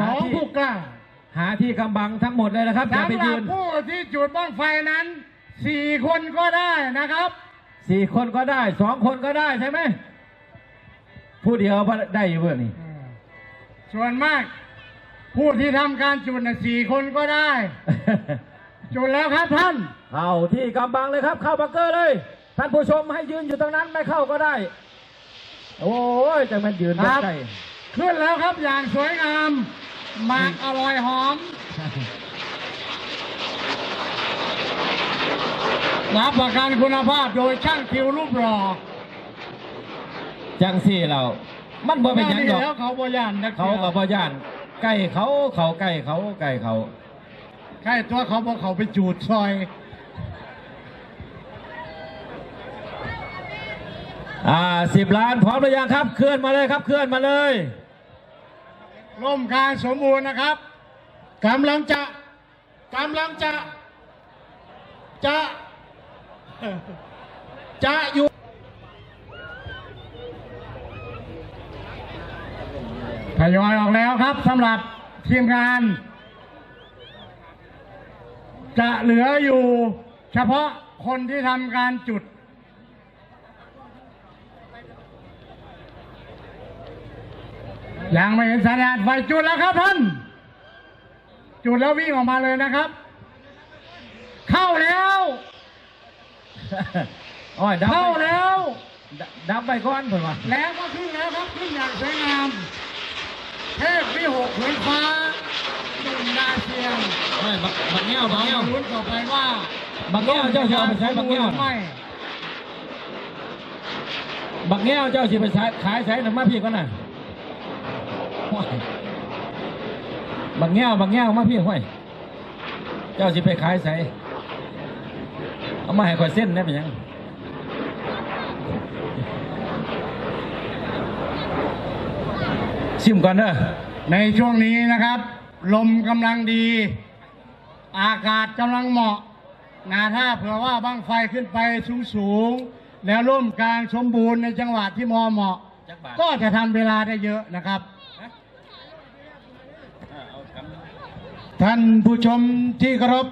สองผู้กล้าหาที่กำบังทั้งหมดเลยนะครับอย่าสำไปหรัยืบนผู้ที่จุดบ้างไฟนั้นสี่คนก็ได้นะครับ สี่คนก็ได้สองคนก็ได้ใช่ไหมผู้เดียวได้อยู่เพื่อนี่ส่วนมาก ผู้ที่ทำการจุดน่ะสี่คนก็ได้ จุดแล้วครับท่าน เข้าที่กำบังเลยครับ เข้าบังเกอร์เลย ท่านผู้ชมให้ยืนอยู่ตรงนั้นไม่เข้าก็ได้ โอ้ยจะมันยืนครับใกล้ ขึ้นแล้วครับอย่างสวยงามหมากอร่อยหอมรับประกันคุณภาพโดยช่างคิวรูปหล่อจังสี่เรา มันบ่เป็นหยังดอกแล้วเขาบอยานนะเขากับพ่ย่านใกล้เขาเขาใกล้เขาใกล้เขาใช่ตัวเขาบอกเขาไปจูดซอย อ่าสิบล้านพร้อมหรือยังครับ เคลื่อนมาเลยครับ เคลื่อนมาเลย ร่มกลางสมบูรณ์นะครับกำลังจะกำลังจะจะจะอยู่ทยอยออกแล้วครับสำหรับทีมงาน จะเหลืออยู่เฉพาะคนที่ทำการจุด ยังไม่เห็นสัญญาณไฟจุดแล้วครับท่าน จุดแล้ววิ่งออกมาเลยนะครับ เข้าแล้วโอ้ยดับเข้าไปแล้วดับไปก่อนเพิ่นว่าแล้วก็ขึ้นแล้วครับขึ้นอย่างสวยงามเทพวิหกเหมือนฟ้าหนุ่มดาเซียนไม่บักบักเงี้ยวบักเราเงี้ยวลุ้นต่อไปว่าบักเงี้ยวเจ้าสิเอาไปใช้บักเงี้ยวไม่บักเงี้ยวเจ้าสิไปขายขายใช้หน่ะมาพี่ก่อนน่ะ โอ้ยบักเงี้ยวบักเงี้ยวมาพี่ห้วยเจ้าสิไปขายใช้เอามาให้ข่อยเส้นได้เป็นหยังชิมก่อนเด้อในช่วงนี้นะครับ ลมกำลังดี อากาศกำลังเหมาะนาถ้าเผื่อว่าบ้างไฟขึ้นไปสูงสูงๆแล้วร่มกลางสมบูรณ์ในจังหวะที่มอเหมาะจักบาทก็จะทำเวลาได้เยอะนะครับ ท่านผู้ชมที่เคารพ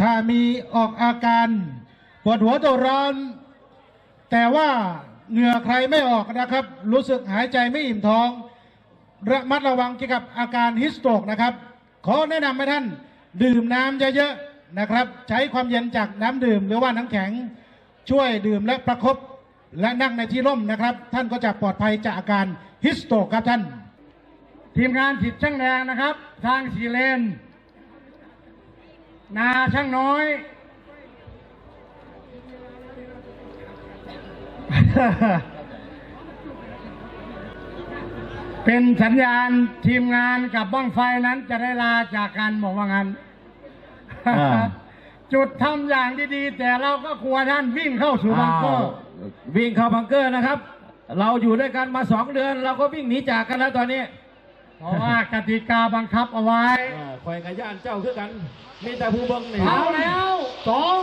ถ้ามีออกอาการปวดหัวตัวร้อน แต่ว่าเหงื่อใครไม่ออกนะครับ รู้สึกหายใจไม่อิ่มท้อง ระมัดระวังเกี่ยวกับอาการฮิสโตรกนะครับ ขอแนะนำให้ท่านดื่มน้ำเยอะๆนะครับ ใช้ความเย็นจากน้ำดื่มหรือว่าน้ำแข็ง ช่วยดื่มและประคบและนั่งในที่ร่มนะครับ ท่านก็จะปลอดภัยจากอาการฮิสโตรกครับท่าน ทีมงานผิดช่างแดงนะครับ ทางสีเลน นาช่างน้อย เป็นสัญญาณทีมงานกับบ้างไฟนั้นจะได้ลาจากกันบอกว่างั้นจุดทำอย่างดีๆ แต่เราก็กลัวท่านวิ่งเข้าสู่บังเกอร์ววิ่งเข้าบังเกอร์นะครับ เราอยู่ด้วยกันมาสองเดือน เราก็วิ่งหนีจากกันแล้วตอนนี้ เพราะว่ากติกาบังคับเอาไว้คอยกับย่านเจ้าคือกัน มีแต่ผู้เบิ้งนี่เอาแล้วสอง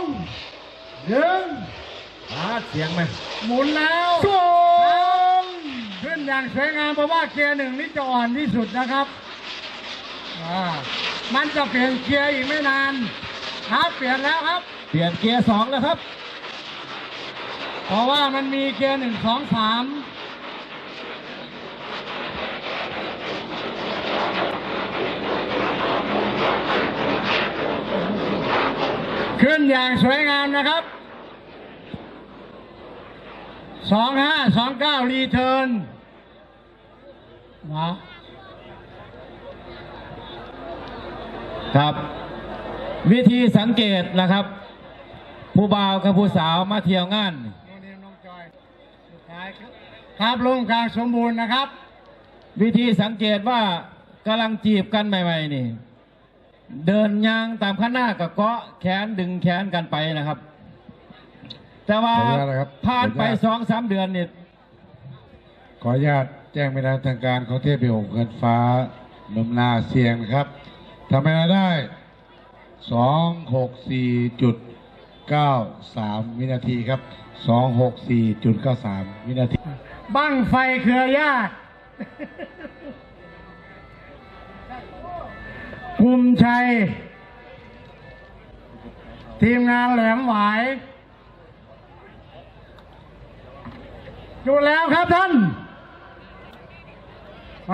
หนึ่งหาเสียงไหมหมุนแล้วสองขึ้นอย่างสวยงามเพราะว่าเกียร์หนึ่งนี่จะอ่อนที่สุดนะครับอ่ามันจะเปลี่ยนเกียร์อีกไม่นานครับเปลี่ยนแล้วครับ เปลี่ยนเกียร์สองแล้วครับ เพราะว่ามันมีเกียร์หนึ่งสองสาม ขึ้นอย่างสวยงามนะครับสองห้าสองเก้ารีเทิร์นมาครับ วิธีสังเกตนะครับ ผู้บ่าวกับผู้สาวมาเที่ยวงานครับลงกลางสมบูรณ์นะครับ วิธีสังเกตว่ากำลังจีบกันใหม่ ๆ นี่ เดินยางตามข้างหน้ากับเกาะแขนดึงแขนกันไปนะครับ แต่ว่าขออนุญาตนะครับผ่านไปขออนุญาต สองสามเดือนนี่ขออนุญาตแจ้งเป็นทางการของเทพบิหกเงินฟ้าหนมนาเสียงนะครับทำเวลาได้สองหกสี่จุดเก้าสามวินาทีครับสองหกสี่จุดเก้าสามวินาที บั้งไฟเครือญาติ กลุ่มชัย ทีมงานแหลมหวายจุดแล้วครับท่านไป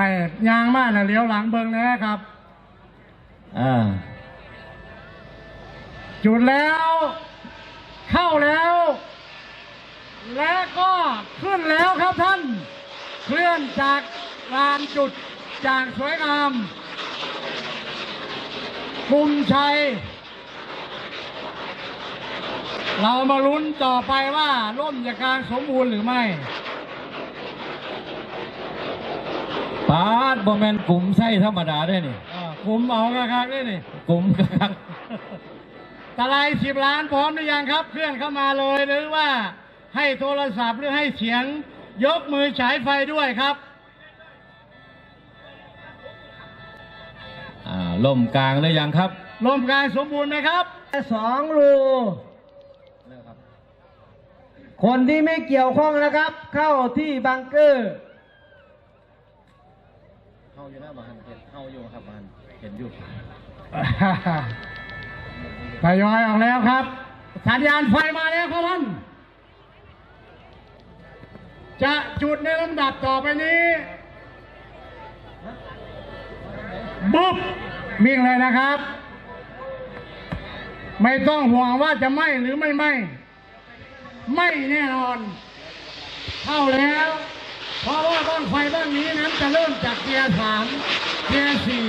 ยางมากนะเลี้ยวหลังเบิงนะครับอ่าจุดแล้ว เข้าแล้ว และก็ขึ้นแล้วครับท่าน เคลื่อนจากลานจุดจากสวยงาม กลุ่มชัย เรามาลุ้นต่อไปว่าร่มจะกลางสมบูรณ์หรือไม่ปาดบอแมนกลุ่มไส้ธรรมดาได้นี่อ่ากลุ่มเอาครับนี่นี่กลุ่มกักตะไลสิบล้านพร้อมหรือยังครับ เคลื่อนเข้ามาเลยหรือว่าให้โทรศัพท์หรือให้เสียงยกมือฉายไฟด้วยครับ ล่มกลางหรือยังครับลมกลางสมบูรณ์ไหมครับสองรูคนที่ไม่เกี่ยวข้องนะครับ เข้าที่บังเกอร์เข้าอยู่หน้าบ้านเห็นเข้าอยู่ครับบ้านเห็นอยู่ทยอยออกแล้วครับ สัญญาณไฟมาแล้วครับท่านจะจุดในลำดับต่อไปนี้ บุ๊บวิ่งเลยนะครับ ไม่ต้องห่วงว่าจะไหมหรือไม่ไหมไม่แน่นอน เข้าแล้ว เพราะว่าบ้างไฟบ้างนี้นั้นจะเริ่มจากเกียร์สามเกียร์สี่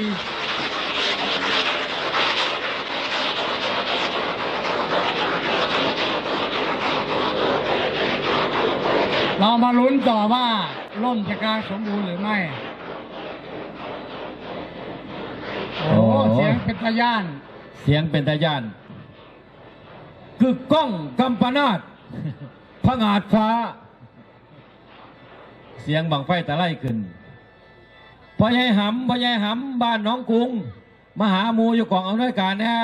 เรามาลุ้นต่อว่าล่มจะกางสมบูรณ์หรือไม่ โอ้โห เสียงเป็นตะย่าน เสียงเป็นตาย่าน คือกล้องกำปนาดพงาดฟ้า เสียงบังไฟตะไล่ขึ้นพ่อใหญ่หำพ่อใหญ่หำบ้านหน้องกรุงมาหาหมูอยู่กองอำนวยการนะ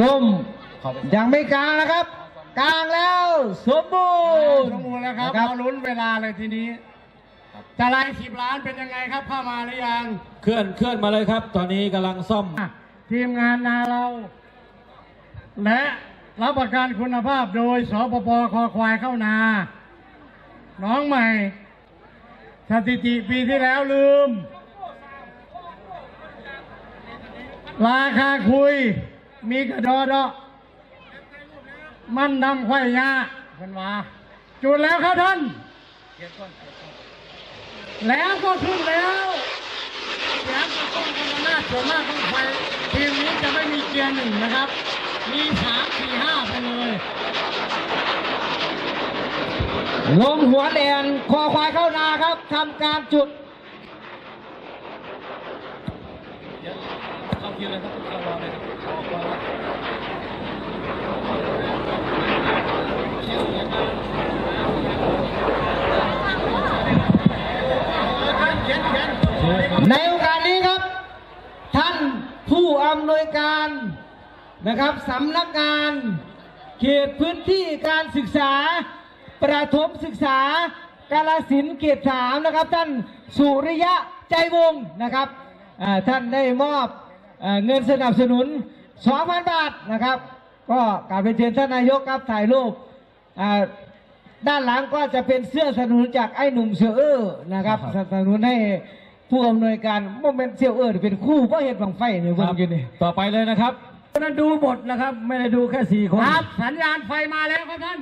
ร่มเข้าไปยังไม่กลางนะครับ กลางแล้ว สมบูรณ์สมบูรณ์แล้วครับนะเราลุ้นเวลาเลยทีนี้ ตะไลสิบล้านเป็นยังไงครับเข้ามาหรือยัง เคลื่อนเคลื่อนมาเลยครับ ตอนนี้กำลังซ่อมอะทีมงานนาเรา และรับประกันคุณภาพโดยสปปคอควายเข้านา น้องใหม่ สถิติปีที่แล้วลืม ราคาคุย มีกระดอดอมันดำควายยาเป็นว่าจุดแล้วครับท่าน แล้วก็ขึ้นแล้วเสียงกระต้องกระนาดส่วนมากต้องไฟทีมนี้จะไม่มีเกียร์หนึ่งนะครับ มีสามสี่ห้าไปเลยลงหัวแดนคอควายเข้านาครับทำการจุดเข้าคิวเลยครับเข้ารอเลยครับ ในโอกาสนี้ครับ ท่านผู้อำนวยการนะครับสำนักงานเขตพื้นที่การศึกษา ประถมศึกษากาลสินเขตสามนะครับ ท่านสุริยะใจวงศ์นะครับท่านได้มอบเอเงินสนับสนุน 2,000 บาทนะครับ ก็กาบเป็นเชิญท่านนายกครับถ่ายรูปด้านหลังก็จะเป็นเสื้อสนับสนุนจากไอ้หนุ่มเสือออนะครับครับสนับสนุนให้ ผู้อำนวยการโมเมนต์เซียวเออเป็นคู่เพราะเหตุบังไฟเนี่ยเบิ่งอยู่นี่ต่อไปเลยนะครับนั้นดูหมดนะครับ ไม่ได้ดูแค่สี่คนครับสัญญาณไฟมาแล้วครับท่าน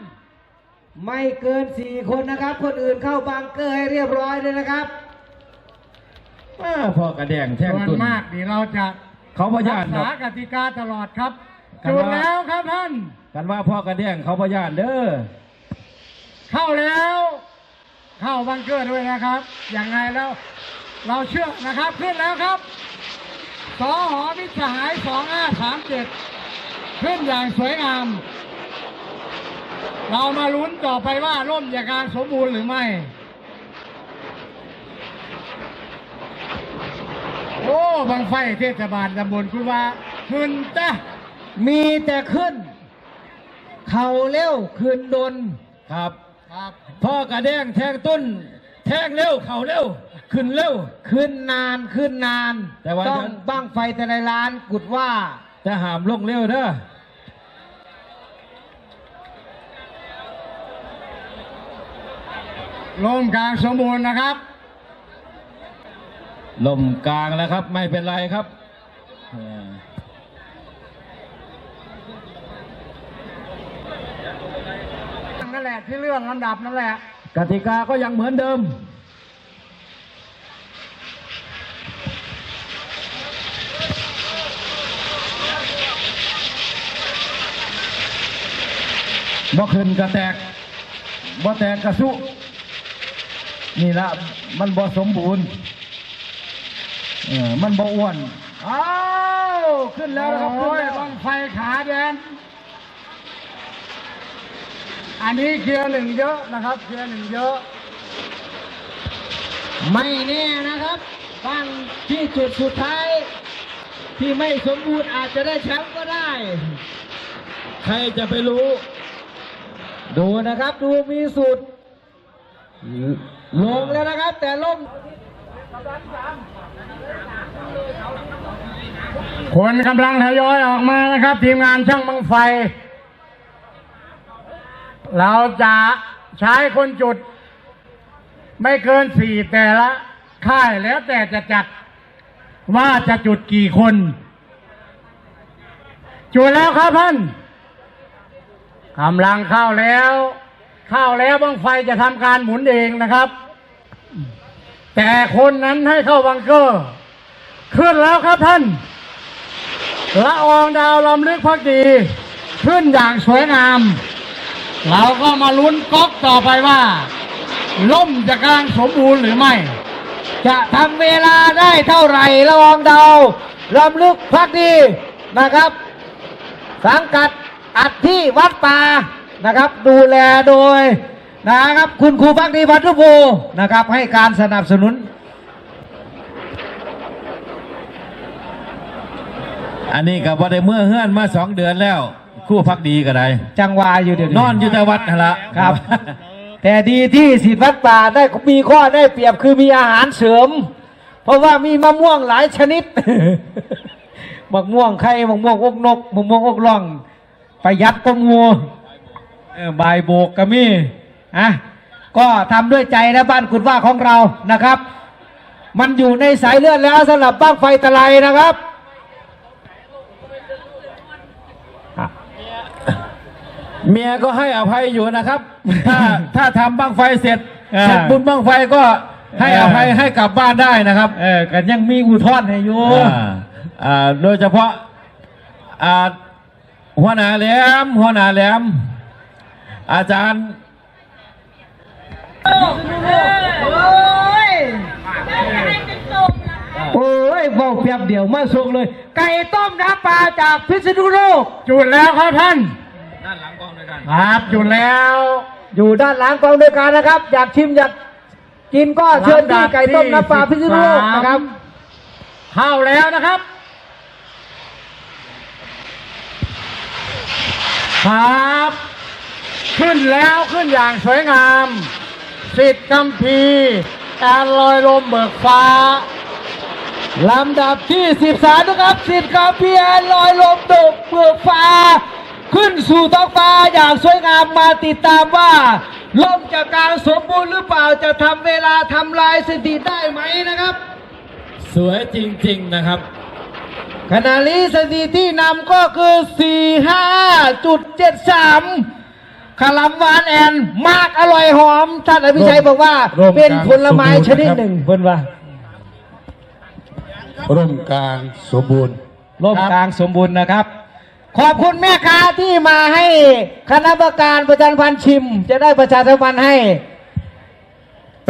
ไม่เกินสี่คนนะครับ คนอื่นเข้าบังเกอร์ให้เรียบร้อยเลยนะครับอ้าพ่อกระแดงแท่งส่วนตุนมากนี่เราจะเขาพยารันกครัษาบกติกาตลอดครับกันจุดว่าแล้วครับท่านกันว่าพ่อกระแดงเขาพยานเด้อเข้าแล้ว เข้าบังเกอร์ด้วยนะครับ อย่างไงแล้ว เราเชื่อนะครับขึ้นแล้วครับสอหอมิตรสหายสองห้าสามเจ็ดขึ้นอย่างสวยงาม เรามาลุ้นต่อไปว่าร่มจะกลางสมบูรณ์หรือไม่ โอ้บังไฟเทศบาลตำบลคุณว่าขึ้นจ้ะมีแต่ขึ้น เข่าเร็วขึ้นดนครับ ครับพ่อกระแดงแท่งต้นแแทงเร็ว เข่าเร็ว ขึ้นเร็ว ขึ้นนานขึ้นนาน แต่ว่าต้องบ้างไฟแต่ละล้านกุดว่าจะหามลงเร็วเด้อลมกลางสมบูรณ์นะครับ ลมกลางแล้วครับ ไม่เป็นไรครับเออนั่นแหละที่เรื่องลำดับนั่นแหละ กติกาก็ยังเหมือนเดิม บ่ขึ้นกระแตกบ่แตกกระสุนี่ละมันบ่สมบูรณ์เออมันบ่อ้วนอ้าวขึ้นแล้วนะครับโอ้ยแล้วบังไฟขาแดน อันนี้เกียร์หนึ่งเยอะนะครับเกียร์หนึ่งเยอะ ไม่แน่นะครับบ้างที่จุดสุดท้าย ที่ไม่สมบูรณ์อาจจะได้แชมป์ก็ได้ ใครจะไปรู้ ดูนะครับดูมีสุด ลงแล้วนะครับ แต่ล่มคนกำลังทยอยออกมานะครับ ทีมงานช่างบังไฟ เราจะใช้คนจุด ไม่เกินสี่แต่ละค่ายแล้วแต่จะจัดว่าจะจุดกี่คน จุดแล้วครับท่าน กำลังเข้าแล้ว เข้าแล้วบังไฟจะทำการหมุนเองนะครับ แต่คนนั้นให้เข้าบังเกอร์ ขึ้นแล้วครับท่านละอองดาวลำลึกพักดี ขึ้นอย่างสวยงาม เราก็มาลุ้นก๊อกต่อไปว่า ล่มจะกลางสมบูรณ์หรือไม่ จะทำเวลาได้เท่าไหร่ระวองดาวลำลึกพักดีนะครับ สังกัด อัดที่วัดป่านะครับ ดูแลโดยนะครับ คุณครูพักดีวัดทุภูนะครับ ให้การสนับสนุน อันนี้กับว่าได้เมื่อเฮือนมาสองเดือนแล้วคู่พักดีก็ได้จังหวาอยู่เดี๋ยวนี้นอนอยู่แต่วัดนั่นละครับ แต่ดีที่สิทธิวัดป่าได้มีข้อได้เปรียบคือมีอาหารเสริม เพราะว่ามีมะม่วงหลายชนิดมะม่วงไข่มะม่วงอกนกมะม่วงอกล่อง ประหยัดก็งูเออบายโบกก็มีอะก็ทำด้วยใจนะบ้านกุดว่าของเรานะครับ มันอยู่ในสายเลือดแล้วสำหรับบ้างไฟตะไลนะครับอะเมียก็ให้อภัยอยู่นะครับ ถ้าถ้าทำบ้างไฟเสร็จเออเสร็จบุญบ้างไฟก็ให้เอออภัยให้กลับบ้านได้นะครับเออกันยังมีอุทธรณ์ให้อยู่อ่าอ่าโดยเฉพาะอ่า หัวหน้าแหลมหัวหน้าแหลม อาจารย์โอ้ยเบาเพียบเดียวมาส่งเลย ไก่ต้มน้ำปลาจากพิษณุโลก จุดแล้วครับท่าน ด้านหลังกองด้วยกัน ครับจุดแล้ว อยู่ด้านหลังกองด้วยการนะครับ อยากชิมอยากกินก็เชิญที่ไก่ต้มน้ำปลาพิษณุโลกนะครับ เข้าแล้วนะครับ ครับ ขึ้นแล้วขึ้นอย่างสวยงามสิทธิ์กัมพีแอนลอยลมเบิกฟ้าลำดับที่ 13 นะครับสิทธิ์กาเพียนลอยลมดกเปลือกฟ้า ขึ้นสู่ท้องฟ้าอย่างสวยงามมาติดตามว่าลมจะกลางสมบูรณ์หรือเปล่าจะทำเวลาทำลายสถิติได้ไหมนะครับ สวยจริง ๆ นะครับ ขณะนี้สถิติที่นำก็คือ 45.73ขลำหวานแอนมากอร่อยหอมท่านอภิชัยบอกว่า ร่วมเป็นกันผลไม้ชนิดหนึ่งเพิ่นว่าร่มกลางสมบูรณ์ ร่มกลางสมบูรณ์นะครับ ขอบคุณแม่ค้าที่มาให้คณะกรรมการประจันพันธ์ชิม จะได้ประชาสัมพันธ์ให้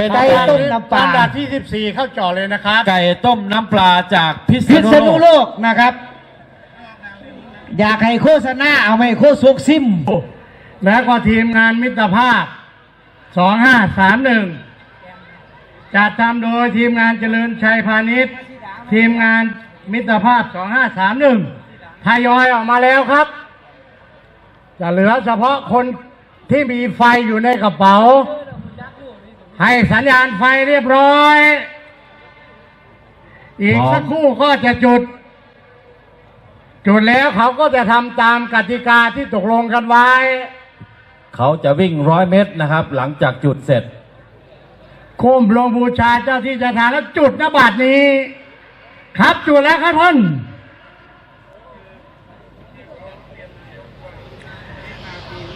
เป็นไก่ต้มน้ำปลา อันดับที่ 14 เข้าจ่อเลยนะครับ ไก่ต้มน้ำปลาจากพิษพิษณุณุโลโลกกนะครับ อยากให้โฆษณาเอาไม่โฆษกซิม แล้วก็ทีมงานมิตรภาพ 2531 จัดทำโดยทีมงานเจริญชัยพาณิชย์ ทีมงานมิตรภาพ 2531 ทยอยออกมาแล้วครับ จะเหลือเฉพาะคนที่มีไฟอยู่ในกระเป๋า ให้สัญญาณไฟเรียบร้อย อีกสักครู่ก็จะจุด จุดแล้วเขาก็จะทำตามกติกาที่ตกลงกันไว้ เขาจะวิ่งร้อยเมตรนะครับ หลังจากจุดเสร็จคุ้มลงบูชาเจ้าที่เจะทานแล้วจุดนบัตรนี้ ครับจุดแล้วครับท่าน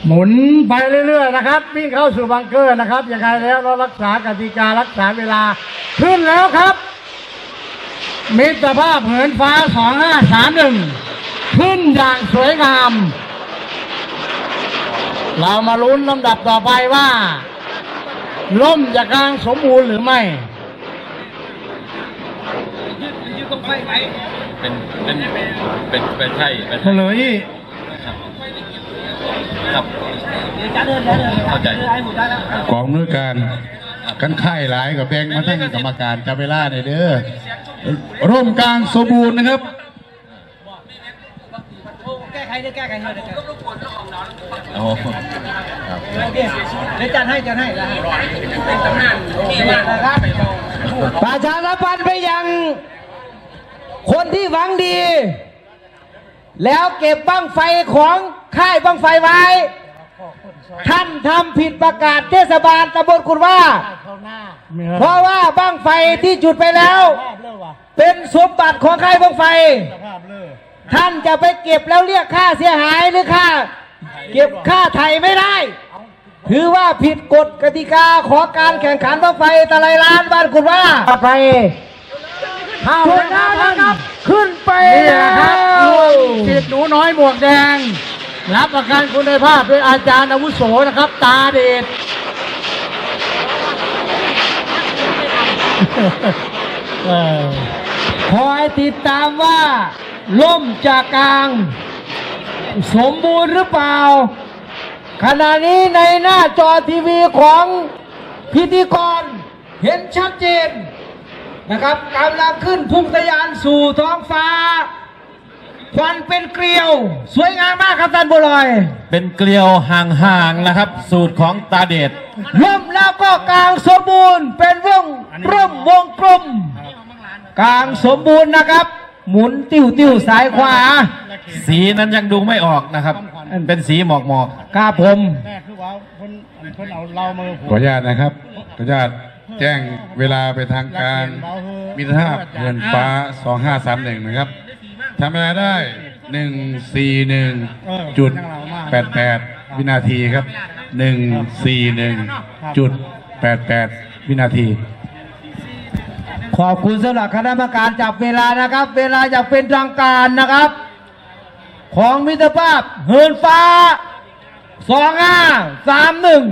หมุนไปเรื่อยๆนะครับวิ่งเข้าสู่บังเกอร์นะครับยังไงแล้วเรารักษากติการักษาเวลาขึ้นแล้วครับ มิตรภาพเหินฟ้าสองห้าสามหนึ่งขึ้นอย่างสวยงาม เรามาลุ้นลำดับต่อไปว่า ล่มจะกลางสมบูรณ์หรือไม่เป็นเป็นเป็นเป็นใช่เป็นเฉลย ครับเข้าใจกองมือการกันไข่หลายกับแบงมาทั้งกรรมการจับเวลาในอยเด้อร่มกลางสมบูรณ์นะครับแก้ไขได้แก้ไขเลยโอ้เดี๋ยวจัดให้จัดให้นะครับประชาสัมพันธ์ไปยังคนที่หวังดี แล้วเก็บบั้งไฟของ ค่ายบั้งไฟไว้ ท่านทำผิดประกาศเทศบาลตำบลกุฎว่า เพราะว่าบั้งไฟที่จุดไปแล้ว เป็นสมบัติของค่ายบั้งไฟ ท่านจะไปเก็บแล้วเรียกค่าเสียหายหรือค่า เก็บค่าไถ่ไม่ได้ ถือว่าผิดกฎกติกาของการแข่งขันบั้งไฟตะไลล้านบ้านกุฎว่าไฟเข้าจุดแล้วแล้วนะนะคครัรับบขึ้นไปนี่แล้แหละครับวจิตหนูน้อยหมวกแดง รับประกันคุณภาพเป็นอาจารย์อาวุโสนะครับ ตาเดชคอยติดตามว่า ล่มจากกลาง สมบูรณ์หรือเปล่า ขณะนี้ในหน้าจอทีวีของพิธีกร เห็นชัดเจนนะครับกำลังขึ้นพุ่งทะยานสู่ท้องฟ้า ควันเป็นเกลียว สวยงามมากครับท่านบุลอย เป็นเกลียวห่างๆนะครับ สูตรของตาเดชล่มแล้วก็กลางสมบูรณ์ เป็นวงร่มวงกลมกลางสมบูรณ์นะครับ หมุนติ้วติ้วๆสายขวา สีนั้นยังดูไม่ออกนะครับ เป็นสีหมอกหมอกครับผมแม่คือว่าคนคนเอาเรามือผมขออนุญาตนะครับขออนุญาตแจ้งเวลาไปทางการมิตรภาพเงินฟ้า 2531 นะครับ ทำเวลาได้141จุด88วินาทีครับ141จุด88วินาที ขอบคุณสำหรับคณะกรรมการจับเวลานะครับ เวลาจะเป็นทางการนะครับ ของมิตรภาพเหินฟ้าสองห้าสามหนึ่ง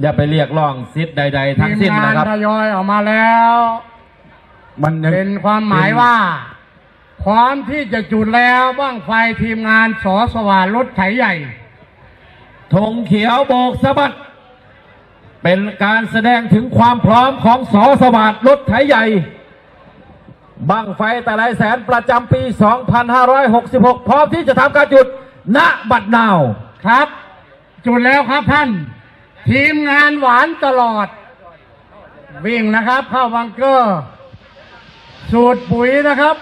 อย่าไปเรียกร้องสิทธิ์ใด ๆ ทั้งสิ้นทีมงานะครับทยอยออกมาแล้ว มันยังเป็นความหมายว่า พร้อมที่จะจุดแล้วบ้างไฟทีมงานสอสว่านรถไถใหญ่ธงเขียวโบกสะบัด เป็นการแสดงถึงความพร้อมของสอสวัสดรถไถใหญ่บังไฟแต่ละแสนประจำปี 2566 พร้อมที่จะทำการจุดณบัดนาวครับ จุดแล้วครับท่าน ทีมงานหวานตลอด วิ่งนะครับ เข้าบังเกอร์ สูตรปุ๋ยนะครับ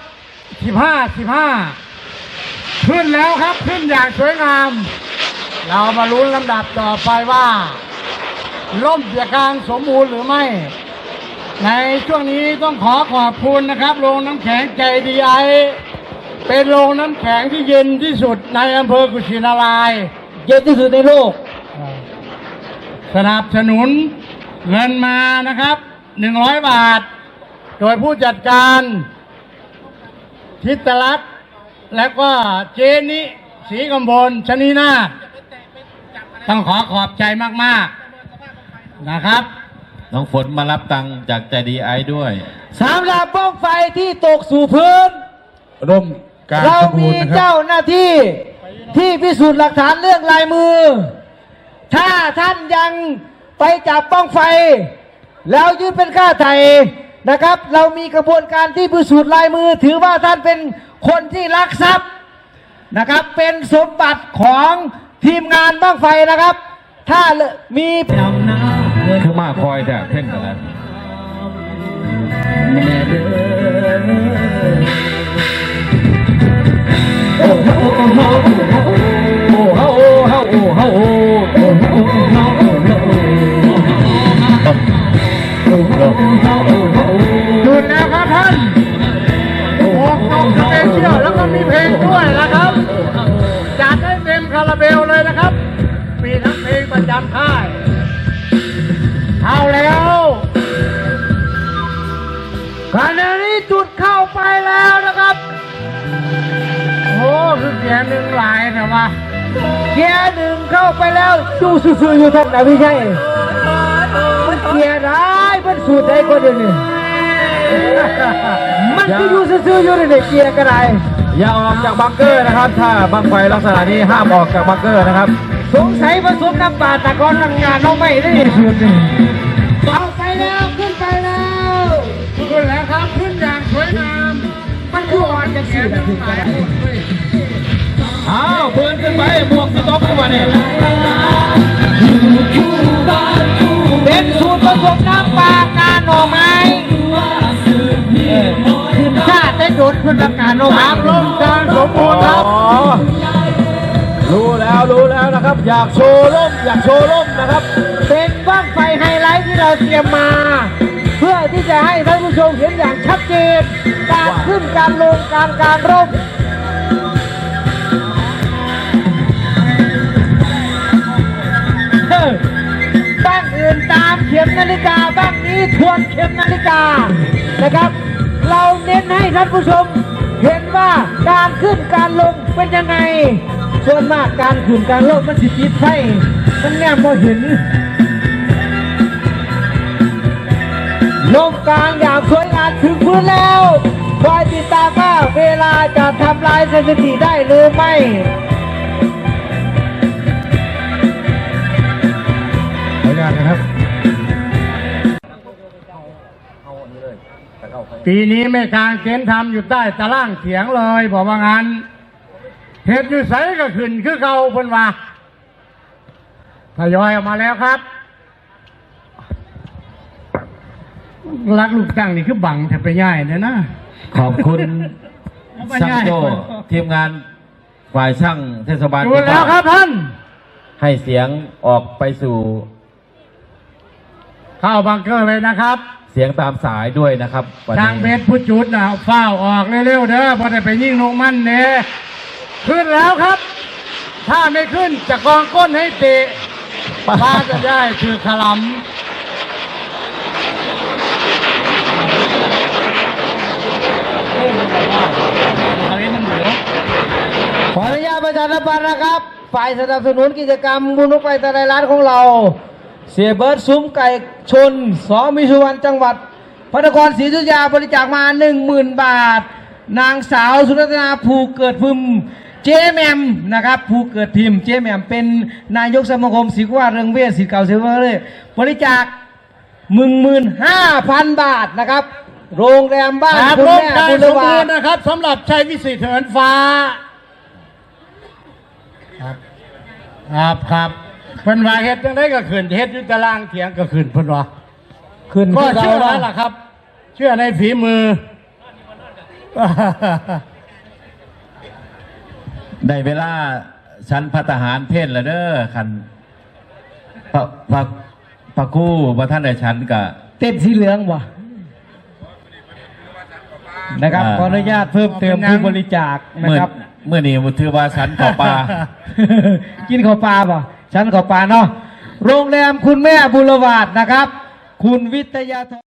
สิบห้าสิบห้าขึ้นแล้วครับขึ้นอย่างสวยงาม เรามาลุ้นลำดับต่อไปว่า ล่มจะกลางสมบูรณ์หรือไม่ ในช่วงนี้ต้องขอขอบคุณนะครับโรงน้ำแข็งใจดีไอเป็นโรงน้ำแข็งที่เย็นที่สุดในอำเภอกุชินารายณ์เยอะที่สุดในโลก สนับสนุนเงินมานะครับหนึ่งร้อยบาท โดยผู้จัดการ ทิตรัตน์และก็เจนิศรีกำบลชนีนาถต้องขอขอบใจมาก ๆ นะครับ น้องฝนมารับตังค์จากใจดีไอด้วยสำหรับบ้องไฟที่ตกสู่พื้น ร่มกลางเราสมบูมีรณ์นะครัเจ้าบ หน้าที่ที่พิสูจน์หลักฐานเรื่องลายมือ ถ้าท่านยังไปจับบ้องไฟ แล้วยึดเป็นค่าไถ่ นะครับ เรามีกระบวนการที่พิสูจน์ลายมือ ถือว่าท่านเป็นคนที่รักทรัพย์นะครับ เป็นสมบัติของทีมงานบ้างไฟนะครับ ถ้ามีคือมาคอยแต่เพ่งกันแล้วโอ้โหโอ้โหโอ้โหโอ้โหโอ้โหโอ้โหโอ้โห รงสเปเชียลแล้วก็มีเพลงด้วยนะครับจัดให้เต็มคาราเบลเลยนะครับ มีทั้งเพลงประจำค่ายเอาแล้วขณะนี้จุดเข้าไปแล้วนะครับโอ้คือเสียหนึ่งหลายแต่ว่าเกียร์หนึ่งเข้าไปแล้วจูซื่อๆอยู่ท่านนะพี่ชัยมันเกียร์ร้ายมันสูดได้ก็เดี๋ยวนี้ มันก็อยู่ซื่อๆอยู่ในเกียร์ก็ได้อย่าออกจากบังเกอร์นะครับ ถ้าบังไฟลักษณะนี้ห้ามออกจากบังเกอร์นะครับ สงสัยผสมน้ำปลาตะกอนน้ำงานน้องไม่ได้สูดนี่เอาไปแล้วขึ้นไปแล้วขึ้นแล้วครับขึ้นอย่างสวยงามมันคืออ่อนจะสี่นาทีก็ได้อ้าวเบิร์นขึ้นไปบวกสต็อปขึ้นมาเนี่ยเป็นสูตรผสมน้ำปลากาหน่อไม้ ขึ้นประกาศหน่อไม้ตามลมกางสมบูรณ์ครับรู้แล้วรู้แล้วนะครับ อยากโชว์ร่มอยากโชว์ร่มนะครับ เป็นบ้างไฟไฮไลท์ที่เราเตรียมมา เพื่อที่จะให้ท่านผู้ชมเห็นอย่างชัดเจนการขึ้นการลงการการร่มบ้างอื่นตามเข็มนาฬิกาบ้างนี้ทวนเข็มนาฬิกานะครับ เราเน้นให้ท่านผู้ชม เห็นว่าการขึ้นการลงเป็นยังไง ส่วนมากการขึ้นการลงมันสิติดไฟมันแนมพอเห็นลงกลางอย่างสวยงามถึงพื้นแล้วคอยติดตามว่าเวลาจะทำลายสถิติได้หรือไม่ ปีนี้ไม่กลางเต็นท์ทำอยู่ใต้ตารางเถียงเลยบอกว่างั้นเหตุอยู่ใสก็ขึ้นคือเก่าเพิ่นว่าทยอยออกมาแล้วครับ รักลูกตั้งนี่คือบังแทบไปย่ายเนี่ยนะขอบคุณช่างโจ้ทีมงานฝ่ายช่างเทศบาลดูแล้วครับท่าน ให้เสียงออกไปสู่ เข้าบังเกอร์เลยนะครับ เสียงตามสายด้วยนะครับวันทางเบนี้สผู้จุดนะเฝ้าวออกเร็วๆเด้อพอได้ไปยิ่งลงมันเน่ขึ้นแล้วครับ ถ้าไม่ขึ้นจะกองก้นให้เตะป้าจะได้คือขลำขออนุญาตประชาสัมพันธ์นะครับ ฝ่ายสนับสนุนกิจกรรมบุญนุกไฟตะไลร้านของเรา เสียเบิร์ดซุ้มไก่ชนสอมิสุวรรณจังหวัด พระนครศรีอยุธยาบริจาคมา1 0,000บาท นางสาวสุรัตนาภูเกิดพึมเจแมมนะครับภูเกิดพิมพ์เจแมมเป็นนายกสมาคมศิลปวาดเรืองเวชศิษย์เก่าเซเวอร์เลยบริจาคหนึ่งหมื่นห้าพันบาทนะครับ โรงแรมบ้านครับคุณร่มแม่กลางบุสรมวาบูรดณ์นะครับสำหรับชัยวิสิทธิ์เหินฟ้า ครับครับครับ เพิ่นว่าเฮ็ดจังไดก็ขึ้นเฮ็ดอยู่ตารางเถียงก็ขึ้นเพิ่นว่าขึ้นก็คือเชื่อเราแล้วล่ะครับ เชื่อในฝีมือ ได้เวลาชั้นพัฒหารเพศแล้วเด้อคันพระพระพระกู้พระท่านได้ชั้นกับเต้นสีเหลืองวะนะครับอ่าขออนุญาตเพิ่มเติมผู้บริจาคนะเมื่อครับเมื่อนี้ถือว่าชั้นขอปลากินข้าวปลาป่ะ ชั้นขอบปาเนาะโรงแรมคุณแม่บุรวาดนะครับ คุณวิทยาธร